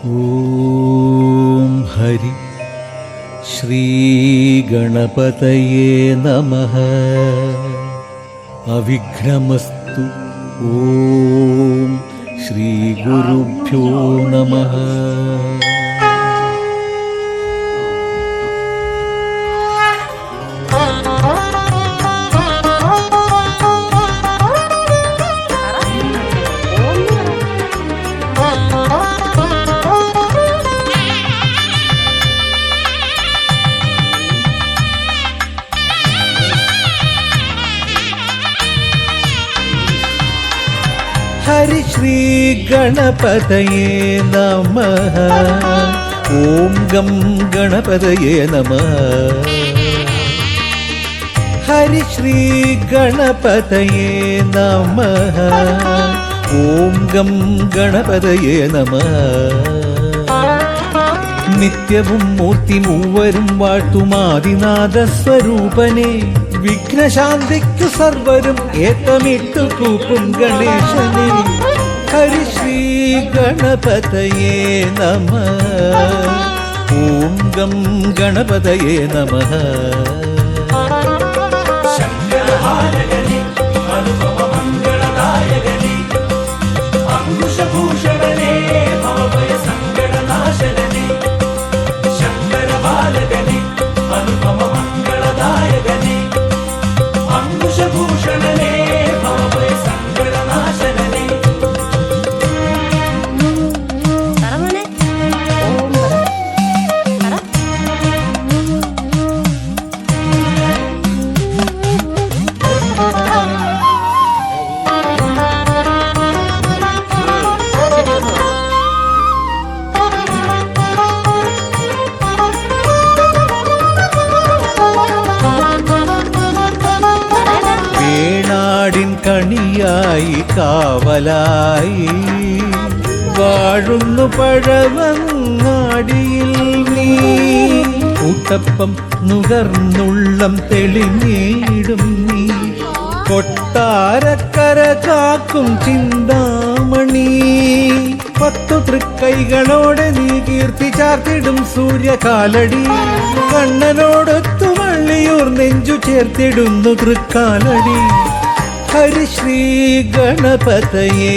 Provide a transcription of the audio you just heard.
ॐ हरि श्रीगणपतये नमः। अविघ्नमस्तु। ॐ श्रीगुरुभ्यो नमः ഹരി ശ്രീ ഗണപതയേ നമ. ഓം ഗം ഗണപതയേ നമ. ഹരി ശ്രീ ഗണപതയേ നമ. ഓം ഗം ഗണപതയേ നമ. നിത്യവും മൂർത്തി മൂവരും വാഴ്ത്തുമാതിനാഥ സ്വരൂപനെ വിഘ്നശാന്തിക്കു സർവരും ഏത്തമിട്ടു കൂപ്പും ഗണേശനെ. ഹരിശ്രീ ഗണപതയേ നമ. ഓം ഗം ഗണപതയേ നമ. കണിയായി കാവലായി. വാഴുന്നു പഴവങ്ങാടിയിൽ നീ. കൂട്ടപ്പം നുകർന്നുള്ളം തെളിഞ്ഞിടും നീ. കൊട്ടാരക്കര കാക്കും ചിന്താമണി. പത്തു തൃക്കൈകളോടെ നീ കീർത്തി ചാർത്തിടും സൂര്യകാലടി. കണ്ണനോടൊത്തു വള്ളിയൂർ നെഞ്ചു ചേർത്തിടുന്നു തൃക്കാലടി. ഹരിശ്രീ ഗണപതയേ